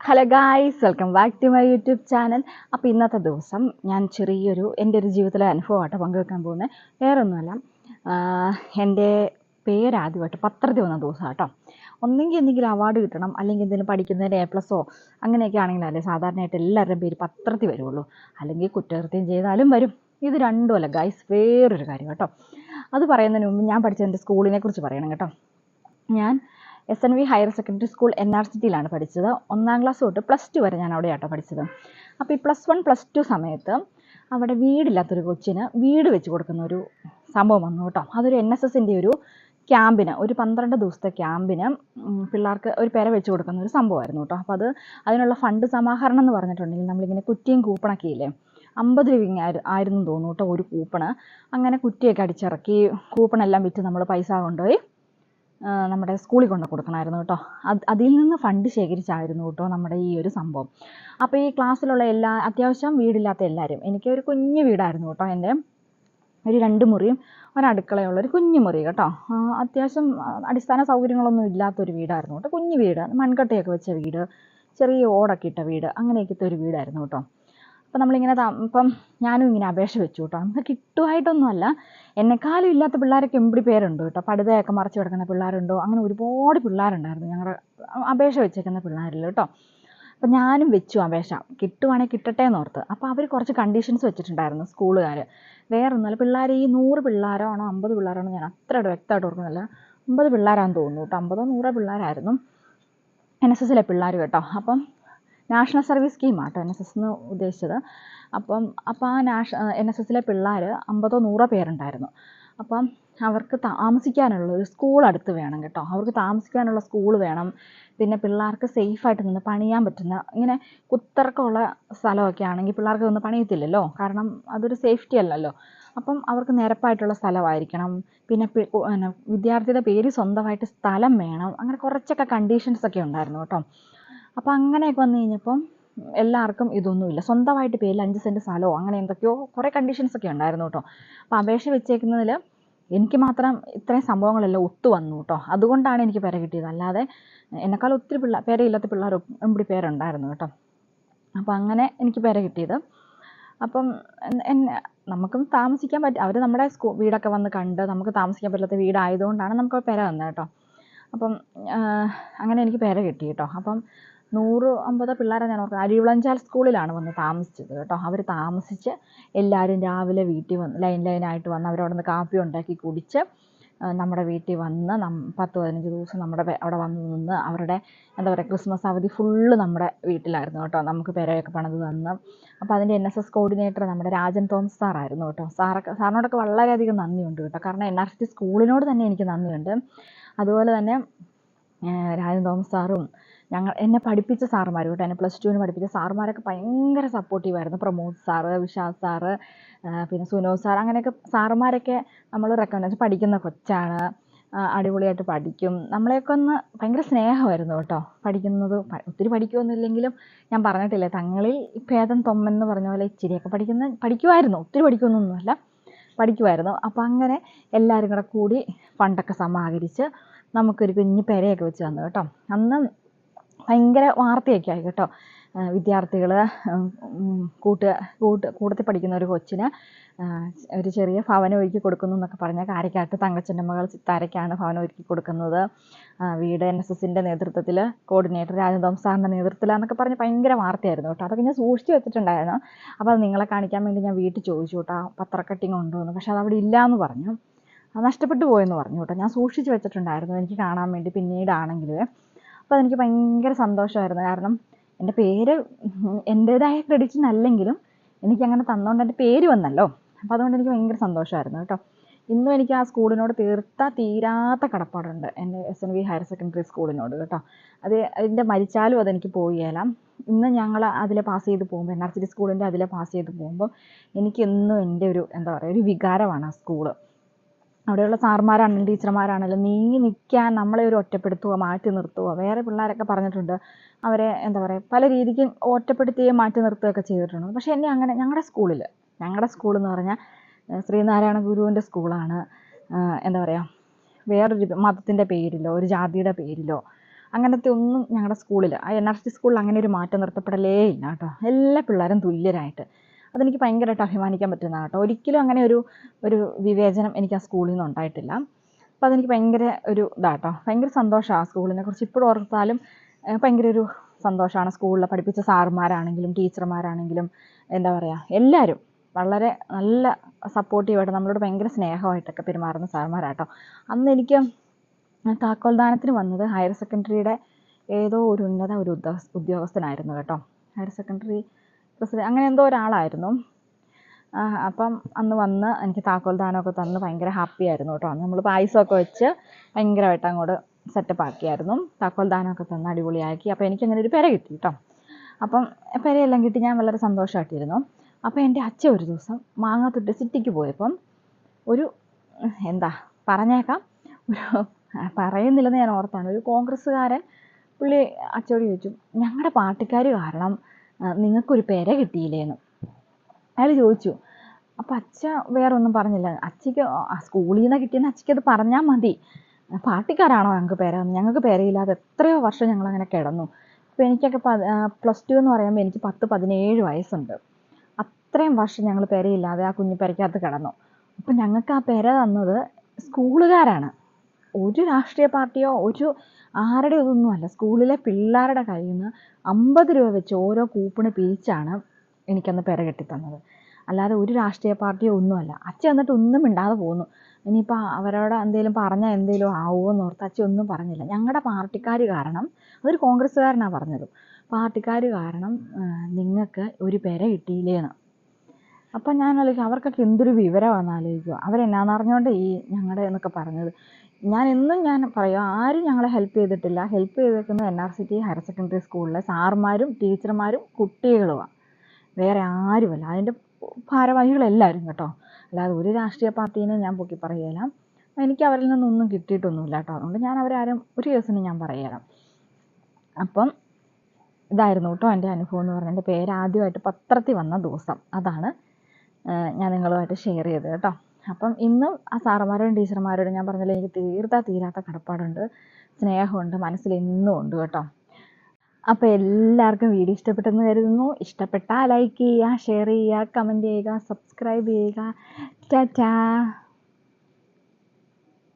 Hello guys welcome back to my YouTube channel അപ്പോൾ ഇന്നത്തെ ദിവസം ഞാൻ ചെറിയൊരു എന്റെ ഒരു ജീവിതത്തിലെ അനുഭവമായിട്ട് പങ്കുവെക്കാൻ പോകുന്നത് വേറൊന്നുമല്ല എന്റെ പേര് ആദ്യമായിട്ട് പത്രത്തിൽ വന്ന ദിവസം കേട്ടോ ഒന്നെങ്കിൽ എന്തെങ്കിലും അവാർഡ് കിട്ടണം അല്ലെങ്കിൽ എന്തെങ്കിലും പഠിക്കുന്നതിന് എ പ്ലസോ അങ്ങനെയൊക്കെ ആണെങ്കിലല്ലേ സാധാരണയായിട്ട് എല്ലാവരുടെയും പേര് പത്രത്തിൽ വരുള്ളൂ. അല്ലെങ്കിൽ കുറ്റകൃത്യം ചെയ്താലും വരും. ഇത് രണ്ടുമല്ല ഗൈസ് വേറൊരു കാര്യം കേട്ടോ. അത് പറയുന്നതിന് മുമ്പ് ഞാൻ പഠിച്ച എന്റെ സ്കൂളിനെ കുറിച്ച് പറയണം കേട്ടോ. ഞാൻ S N V higher secondary school N R സിറ്റിയിലാണ് പഠിച്ചത്. ഒന്നാം ക്ലാസ് തൊട്ട് പ്ലസ് ടു വരെ ഞാൻ അവിടെ ആട്ടോ പഠിച്ചത്. അപ്പോൾ ഈ പ്ലസ് വൺ പ്ലസ് ടു സമയത്ത് അവിടെ വീടില്ലാത്തൊരു കൊച്ചിന് വീട് വെച്ച് കൊടുക്കുന്ന ഒരു സംഭവം വന്നു കേട്ടോ. അതൊരു എൻ എസ് എസിന്റെ ഒരു ക്യാമ്പിന് ഒരു പന്ത്രണ്ട് ദിവസത്തെ ക്യാമ്പിന് പിള്ളേർക്ക് ഒരു പെര വെച്ച് കൊടുക്കുന്ന ഒരു സംഭവമായിരുന്നു കേട്ടോ. അപ്പോൾ അത് അതിനുള്ള ഫണ്ട് സമാഹരണം എന്ന് പറഞ്ഞിട്ടുണ്ടെങ്കിൽ നമ്മളിങ്ങനെ കുറ്റിയും കൂപ്പണൊക്കെ ഇല്ലേ അമ്പത് രൂപ ആയിരുന്നു തോന്നുന്നു കേട്ടോ ഒരു കൂപ്പണ്. അങ്ങനെ കുറ്റിയൊക്കെ അടിച്ചിറക്കി കൂപ്പണെല്ലാം വിറ്റ് നമ്മൾ പൈസ കൊണ്ടുപോയി നമ്മുടെ സ്കൂളിൽ കൊണ്ട് കൊടുക്കണമായിരുന്നു കേട്ടോ. അത് അതിൽ നിന്ന് ഫണ്ട് ശേഖരിച്ചായിരുന്നു കേട്ടോ നമ്മുടെ ഈ ഒരു സംഭവം. അപ്പോൾ ഈ ക്ലാസ്സിലുള്ള എല്ലാ അത്യാവശ്യം വീടില്ലാത്ത എല്ലാവരും എനിക്ക് ഒരു കുഞ്ഞു വീടായിരുന്നു കേട്ടോ എന്റെ. ഒരു രണ്ട് മുറിയും ഒരടുക്കളയുള്ള ഒരു കുഞ്ഞു മുറി കേട്ടോ. അത്യാവശ്യം അടിസ്ഥാന സൗകര്യങ്ങളൊന്നും ഇല്ലാത്തൊരു വീടായിരുന്നു കേട്ടോ. കുഞ്ഞു വീട് മൺകട്ടയൊക്കെ വെച്ച വീട് ചെറിയ ഓടൊക്കെ ഇട്ട വീട് അങ്ങനെയൊക്കെ ഒരു വീടായിരുന്നു കേട്ടോ. അപ്പം നമ്മളിങ്ങനെ ഇപ്പം ഞാനും ഇങ്ങനെ അപേക്ഷ വെച്ചു കേട്ടോ നമുക്ക് കിട്ടുമായിട്ടൊന്നുമല്ല എന്നെക്കാളും ഇല്ലാത്ത പിള്ളേരൊക്കെ എമ്പിടി പേരുണ്ട് കേട്ടോ. പടുതയൊക്കെ മറച്ചു കിടക്കുന്ന പിള്ളേരുണ്ടോ? അങ്ങനെ ഒരുപാട് പിള്ളേരുണ്ടായിരുന്നു ഞങ്ങളുടെ അപേക്ഷ വെച്ചേക്കുന്ന പിള്ളേരിൽ കേട്ടോ. അപ്പം ഞാനും വെച്ചു അപേക്ഷ. കിട്ടുവാണെങ്കിൽ കിട്ടട്ടെ എന്ന് ഓർത്ത് അപ്പോൾ അവർ കുറച്ച് കണ്ടീഷൻസ് വെച്ചിട്ടുണ്ടായിരുന്നു സ്കൂളുകാർ വേറെ ഒന്നുമല്ല പിള്ളേർ ഈ നൂറ് പിള്ളേരോ ആണോ അമ്പത് പിള്ളേരാണോ ഞാൻ അത്ര വ്യക്തമായിട്ട് ഓർക്കുന്നില്ല. അമ്പത് പിള്ളേരാണെന്ന് തോന്നുന്നു കേട്ടോ. അമ്പതോ നൂറോ പിള്ളേരായിരുന്നു. എൻ എസ് എസിലെ പിള്ളേർ കേട്ടോ. അപ്പം നാഷണൽ സർവീസ് സ്കീമാണ് കേട്ടോ എൻ എസ് എസ് എന്ന് ഉദ്ദേശിച്ചത്. അപ്പം അപ്പം ആ നാഷ എൻ എസ് എസിലെ പിള്ളേർ അമ്പതോ നൂറോ പേരുണ്ടായിരുന്നു. അപ്പം അവർക്ക് താമസിക്കാനുള്ള ഒരു സ്കൂൾ അടുത്ത് വേണം കേട്ടോ. അവർക്ക് താമസിക്കാനുള്ള സ്കൂൾ വേണം. പിന്നെ പിള്ളേർക്ക് സേഫായിട്ട് നിന്ന് പണിയാൻ പറ്റുന്ന ഇങ്ങനെ കുത്തിറക്കമുള്ള സ്ഥലമൊക്കെ ആണെങ്കിൽ പിള്ളേർക്ക് നിന്ന് പണിയത്തില്ലല്ലോ. കാരണം അതൊരു സേഫ്റ്റി അല്ലല്ലോ. അപ്പം അവർക്ക് നിരപ്പായിട്ടുള്ള സ്ഥലമായിരിക്കണം. പിന്നെ വിദ്യാർത്ഥിയുടെ പേര് സ്വന്തമായിട്ട് സ്ഥലം വേണം. അങ്ങനെ കുറച്ചൊക്കെ കണ്ടീഷൻസ് ഒക്കെ ഉണ്ടായിരുന്നു കേട്ടോ. അപ്പോൾ അങ്ങനെയൊക്കെ വന്നു കഴിഞ്ഞപ്പം എല്ലാവർക്കും ഇതൊന്നുമില്ല. സ്വന്തമായിട്ട് പേരിൽ അഞ്ച് സെന്റ് സ്ഥലമോ അങ്ങനെ എന്തൊക്കെയോ കുറേ കണ്ടീഷൻസ് ഒക്കെ ഉണ്ടായിരുന്നു കേട്ടോ. അപ്പോൾ അപേക്ഷ വെച്ചേക്കുന്നതിൽ എനിക്ക് മാത്രം ഇത്രയും സംഭവങ്ങളെല്ലാം ഒത്തു വന്നു കേട്ടോ. അതുകൊണ്ടാണ് എനിക്ക് പേര കിട്ടിയത്. അല്ലാതെ എന്നെക്കാൾ ഒത്തിരി പിള്ളേർ പേരയില്ലാത്ത പിള്ളേർ എമ്പടി പേരുണ്ടായിരുന്നു കേട്ടോ. അപ്പോൾ അങ്ങനെ എനിക്ക് പേര കിട്ടിയത്. അപ്പം എന്നെ നമുക്കും താമസിക്കാൻ പറ്റും അവർ നമ്മുടെ സ്കൂ വീടൊക്കെ വന്ന് കണ്ട് നമുക്ക് താമസിക്കാൻ പറ്റാത്ത വീടായതുകൊണ്ടാണ് നമുക്ക് പെര തന്നത് കേട്ടോ. അപ്പം അങ്ങനെ എനിക്ക് പേര കിട്ടി കേട്ടോ. അപ്പം നൂറ് അമ്പത് പിള്ളേരെ ഞാൻ ഓർക്കുന്നത്. അരിവിളഞ്ചാൽ സ്കൂളിലാണ് വന്ന് താമസിച്ചത് കേട്ടോ. അവർ താമസിച്ച് എല്ലാവരും രാവിലെ വീട്ടിൽ വന്ന് ലൈൻ ലൈനായിട്ട് വന്ന് അവരവിടെ നിന്ന് കാപ്പി ഉണ്ടാക്കി കുടിച്ച് നമ്മുടെ വീട്ടിൽ വന്ന് നം പത്ത് പതിനഞ്ച് ദിവസം നമ്മുടെ അവിടെ വന്ന് നിന്ന് അവരുടെ എന്താ പറയുക ക്രിസ്മസ് അവധി ഫുള്ള് നമ്മുടെ വീട്ടിലായിരുന്നു കേട്ടോ. നമുക്ക് പെരയൊക്കെ പണിത് തന്ന്. അപ്പോൾ അതിന്റെ എൻ എസ് എസ് കോർഡിനേറ്റർ നമ്മുടെ രാജൻ തോമസ് സാറായിരുന്നു കേട്ടോ. സാറൊക്കെ സാറിനോടൊക്കെ വളരെയധികം നന്ദിയുണ്ട് കേട്ടോ. കാരണം എൻ ആർ സി സ്കൂളിനോട് തന്നെ എനിക്ക് നന്ദിയുണ്ട്. അതുപോലെ തന്നെ രാജൻ തോമസ് സാറും ഞങ്ങൾ എന്നെ പഠിപ്പിച്ച സാറുമാർ കേട്ടോ. എന്നെ പ്ലസ് ടുവിന് പഠിപ്പിച്ച സാറുമാരൊക്കെ ഭയങ്കര സപ്പോർട്ടീവായിരുന്നു പ്രമോദ് സാറ് വിശാൽ സാറ് പിന്നെ സുനോ സാർ അങ്ങനെയൊക്കെ സാറുമാരൊക്കെ നമ്മൾ റെക്കമെൻഡ് പഠിക്കുന്ന കൊച്ചാണ്. അടിപൊളിയായിട്ട് പഠിക്കും. നമ്മളെയൊക്കെ ഒന്ന് ഭയങ്കര സ്നേഹമായിരുന്നു കേട്ടോ. പഠിക്കുന്നത് ഒത്തിരി പഠിക്കുമൊന്നുമില്ലെങ്കിലും ഞാൻ പറഞ്ഞിട്ടില്ലേ തങ്ങളിൽ ഭേദം തൊമ്മൻ എന്ന് പറഞ്ഞ പോലെ ഇച്ചിരിയൊക്കെ പഠിക്കുന്ന പഠിക്കുമായിരുന്നു ഒത്തിരി പഠിക്കുമെന്നൊന്നുമല്ല പഠിക്കുമായിരുന്നു അപ്പോൾ അങ്ങനെ എല്ലാവരും കൂടെ കൂടി ഫണ്ടൊക്കെ സമാഹരിച്ച് നമുക്കൊരു കുഞ്ഞു പെരയൊക്കെ വെച്ച് തന്നു കേട്ടോ. അന്ന് ഭയങ്കര വാർത്തയൊക്കെ ആയി കേട്ടോ. വിദ്യാർത്ഥികൾ കൂട്ട് കൂട്ട് കൂട്ടത്തിൽ പഠിക്കുന്ന ഒരു കൊച്ചിന് ഒരു ചെറിയ ഭവനം ഒരുക്കി കൊടുക്കുന്നു എന്നൊക്കെ പറഞ്ഞാൽ കാരിക്കാട്ട് തങ്കച്ചന്റെ മകൾ ചിത്താരയ്ക്കാണ് ഭവനം ഒരുക്കി കൊടുക്കുന്നത്. വീട് എൻ എസ് എസിന്റെ നേതൃത്വത്തിൽ കോർഡിനേറ്റർ രാജതോം സാറിന്റെ നേതൃത്വത്തിലാന്നൊക്കെ പറഞ്ഞ് ഭയങ്കര വാർത്തയായിരുന്നു കേട്ടോ. അതൊക്കെ ഞാൻ സൂക്ഷിച്ചു വെച്ചിട്ടുണ്ടായിരുന്നു. അപ്പോൾ അത് നിങ്ങളെ കാണിക്കാൻ വേണ്ടി ഞാൻ വീട്ടിൽ ചോദിച്ചു കേട്ടോ. പത്രക്കട്ടിങ് ഉണ്ടോ എന്ന് പക്ഷെ അതവിടെ ഇല്ല എന്ന് പറഞ്ഞു. അത് നഷ്ടപ്പെട്ടു പോയെന്ന് പറഞ്ഞു കേട്ടോ. ഞാൻ സൂക്ഷിച്ച് വെച്ചിട്ടുണ്ടായിരുന്നു. എനിക്ക് കാണാൻ വേണ്ടി പിന്നീടാണെങ്കിലും. അപ്പോൾ അതെനിക്ക് ഭയങ്കര സന്തോഷമായിരുന്നു. കാരണം എന്റെ പേര് എന്റേതായ എനിക്ക് അങ്ങനെ തന്നുകൊണ്ട് എന്റെ പേര് വന്നല്ലോ. അപ്പോൾ അതുകൊണ്ട് എനിക്ക് ഭയങ്കര സന്തോഷമായിരുന്നു കേട്ടോ. ഇന്നും എനിക്ക് ആ സ്കൂളിനോട് തീർത്ത തീരാത്ത കടപ്പാടുണ്ട് എന്റെ S N V higher secondary സ്കൂളിനോട് കേട്ടോ. അത് അതിന്റെ മരിച്ചാലും അതെനിക്ക് പോയാലാം ഇന്ന് ഞങ്ങൾ അതിലെ പാസ് ചെയ്ത് പോകുമ്പോൾ എൻ ആർ സി സ്കൂളിന്റെ അതിലെ പാസ് ചെയ്ത് പോകുമ്പോൾ എനിക്കെന്നും എന്റെ ഒരു എന്താ പറയുക ഒരു വികാരമാണ് ആ സ്കൂൾ. അവിടെയുള്ള സാറുമാരാണെങ്കിലും ടീച്ചർമാരാണെങ്കിലും നീങ്ങി നിൽക്കാൻ നമ്മളെ ഒരു ഒറ്റപ്പെടുത്തുവോ മാറ്റി നിർത്തുവോ? വേറെ പിള്ളേരൊക്കെ പറഞ്ഞിട്ടുണ്ട്. അവരെ എന്താ പറയുക പല രീതിക്കും ഒറ്റപ്പെടുത്തുകയും മാറ്റി നിർത്തുകയൊക്കെ ചെയ്തിട്ടുണ്ട്. പക്ഷേ എന്നെ അങ്ങനെ ഞങ്ങളുടെ സ്കൂളിൽ ഞങ്ങളുടെ സ്കൂൾ എന്ന് പറഞ്ഞാൽ ശ്രീനാരായണ ഗുരുവിന്റെ സ്കൂളാണ്. എന്താ പറയുക വേറൊരു മതത്തിന്റെ പേരിലോ ഒരു ജാതിയുടെ പേരിലോ അങ്ങനത്തെ ഒന്നും ഞങ്ങളുടെ സ്കൂളിൽ ആ എൻ ആർ സി സ്കൂളിൽ അങ്ങനെ ഒരു മാറ്റം നിർത്തപ്പെടലേ ഇല്ല കേട്ടോ. എല്ലാ പിള്ളേരും തുല്യരായിട്ട്. അതെനിക്ക് ഭയങ്കരമായിട്ട് അഭിമാനിക്കാൻ പറ്റുന്നതാണ് കേട്ടോ ഒരിക്കലും അങ്ങനെ ഒരു ഒരു വിവേചനം എനിക്ക് ആ സ്കൂളിൽ നിന്ന് ഉണ്ടായിട്ടില്ല. അപ്പോൾ അതെനിക്ക് ഭയങ്കര ഒരു ഇതാട്ടോ. ഭയങ്കര സന്തോഷമാണ് ആ സ്കൂളിനെ കുറിച്ച് ഇപ്പോഴും ഓർത്താലും ഭയങ്കര ഒരു സന്തോഷമാണ് സ്കൂളിൽ പഠിപ്പിച്ച സാറുമാരാണെങ്കിലും ടീച്ചർമാരാണെങ്കിലും എന്താ പറയുക എല്ലാവരും വളരെ നല്ല സപ്പോർട്ടീവായിട്ട് നമ്മളോട് ഭയങ്കര സ്നേഹമായിട്ടൊക്കെ പെരുമാറുന്ന സാറുമാരാട്ടോ അന്ന് എനിക്ക് താക്കോൽദാനത്തിന് വന്നത് ഹയർ സെക്കൻഡറിയുടെ ഏതോ ഒരു ഉന്നത ഒരു ഉദ്യോഗസ്ഥനായിരുന്നു കേട്ടോ. Higher secondary president. അങ്ങനെ എന്തോ ഒരാളായിരുന്നു. അപ്പം അന്ന് വന്ന് എനിക്ക് താക്കോൽദാനമൊക്കെ തന്ന് ഭയങ്കര ഹാപ്പി ആയിരുന്നു കേട്ടോ. നമ്മൾ പായസമൊക്കെ വെച്ച് ഭയങ്കരമായിട്ട് അങ്ങോട്ട് സെറ്റപ്പ് ആക്കിയായിരുന്നു. താക്കോൽദാനമൊക്കെ തന്ന് അടിപൊളിയാക്കി. അപ്പോൾ എനിക്ക് അങ്ങനെ ഒരു പെര കിട്ടി കേട്ടോ. അപ്പം പെരയെല്ലാം കിട്ടി. ഞാൻ വളരെ സന്തോഷമായിട്ടിരുന്നു. അപ്പോൾ എന്റെ അച്ഛൻ ഒരു ദിവസം മാങ്ങാത്തൊട്ട് സിറ്റിക്ക് പോയപ്പം ഒരു എന്താ പറഞ്ഞേക്കാം. ഒരു പറയുന്നില്ലെന്ന് ഞാൻ ഓർത്താണ്. ഒരു കോൺഗ്രസ്സുകാരൻ പുള്ളി അച്ചോട് ചോദിച്ചു ഞങ്ങളുടെ പാർട്ടിക്കാർ കാരണം നിങ്ങൾക്കൊരു പെര കിട്ടിയില്ലേന്ന്. അയാൾ ചോദിച്ചു അപ്പം അച്ഛ വേറെ ഒന്നും പറഞ്ഞില്ല. അച്ഛക്ക് ആ സ്കൂളിൽ നിന്ന് കിട്ടിയെന്ന് അച്ഛക്ക് അത് പറഞ്ഞാൽ മതി. പാർട്ടിക്കാരാണോ ഞങ്ങൾക്ക് പേര? ഞങ്ങൾക്ക് പേരയില്ലാതെ എത്രയോ വർഷം ഞങ്ങൾ അങ്ങനെ കിടന്നു. ഇപ്പം എനിക്കൊക്കെ പ്ലസ് ടു എന്ന് പറയുമ്പോൾ എനിക്ക് പത്ത് പതിനേഴ് വയസ്സുണ്ട്. അത്രയും വർഷം ഞങ്ങൾ പേരയില്ലാതെ ആ കുഞ്ഞു പെരയ്ക്കകത്ത് കിടന്നു. അപ്പം ഞങ്ങൾക്ക് ആ പെര തന്നത് സ്കൂളുകാരാണ്. ഒരു രാഷ്ട്രീയ പാർട്ടിയോ ഒരു ആരുടെ ഇതൊന്നും അല്ല. സ്കൂളിലെ പിള്ളേരുടെ കയ്യിൽ നിന്ന് അമ്പത് രൂപ വെച്ച് ഓരോ കൂപ്പണ് പിരിച്ചാണ് എനിക്കന്ന് പെര കെട്ടിത്തന്നത്. അല്ലാതെ ഒരു രാഷ്ട്രീയ പാർട്ടിയോ ഒന്നുമല്ല അച്ഛൻ എന്നിട്ട് ഒന്നും മിണ്ടാതെ പോന്നു. ഇനിയിപ്പോൾ അവരോട് എന്തെങ്കിലും പറഞ്ഞാൽ എന്തെങ്കിലും ആവുമോ എന്ന് ഓർത്ത് അച്ഛൻ ഒന്നും പറഞ്ഞില്ല. ഞങ്ങളുടെ പാർട്ടിക്കാർ കാരണം അതൊരു കോൺഗ്രസ്സുകാരനാണ് പറഞ്ഞത്. പാർട്ടിക്കാർ കാരണം നിങ്ങൾക്ക് ഒരു പെര കിട്ടിയില്ലേന്ന്. അപ്പം ഞാൻ ആലോചിക്കും അവർക്കൊക്കെ എന്തൊരു വിവരമാണെന്ന് ആലോചിക്കുക അവരെന്നാന്ന് അറിഞ്ഞുകൊണ്ട് ഈ ഞങ്ങളുടെ എന്നൊക്കെ പറഞ്ഞത്. ഞാൻ എന്നും ഞാൻ പറയും ആരും ഞങ്ങളെ ഹെൽപ്പ് ചെയ്തിട്ടില്ല. ഹെൽപ്പ് ചെയ്തിരിക്കുന്നത് N R C T higher secondary സ്കൂളിലെ സാർമാരും ടീച്ചർമാരും കുട്ടികളുമാണ് വേറെ ആരുമല്ല. അതിന്റെ ഭാരവാഹികളെല്ലാവരും കേട്ടോ. അല്ലാതെ ഒരു രാഷ്ട്രീയ പാർട്ടീനെ ഞാൻ പൊക്കി പറയുകയില്ല എനിക്ക് അവരിൽ നിന്നൊന്നും കിട്ടിയിട്ടൊന്നുമില്ല കേട്ടോ. അതുകൊണ്ട് ഞാൻ അവരാരും ഒരു കേസിനും ഞാൻ പറയുകയില്ല അപ്പം ഇതായിരുന്നു കേട്ടോ എന്റെ അനുഭവം എന്ന് പറഞ്ഞാൽ എന്റെ പേര് ആദ്യമായിട്ട് പത്രത്തിൽ വന്ന ദിവസം. അതാണ് ഞാൻ നിങ്ങളുമായിട്ട് ഷെയർ ചെയ്തത് കേട്ടോ. അപ്പം ഇന്നും ആ സാറന്മാരോടും ടീച്ചർമാരോടും ഞാൻ പറഞ്ഞില്ല എനിക്ക് തീർത്താ തീരാത്ത കടപ്പാടുണ്ട് സ്നേഹമുണ്ട് മനസ്സിൽ എന്നും ഉണ്ട് കേട്ടോ. അപ്പോൾ എല്ലാവർക്കും വീഡിയോ ഇഷ്ടപ്പെട്ടെന്ന് കരുതുന്നു. ഇഷ്ടപ്പെട്ടാൽ ലൈക്ക് ചെയ്യുക ഷെയർ ചെയ്യുക കമന്റ് ചെയ്യുക സബ്സ്ക്രൈബ് ചെയ്യുക. ടാറ്റാ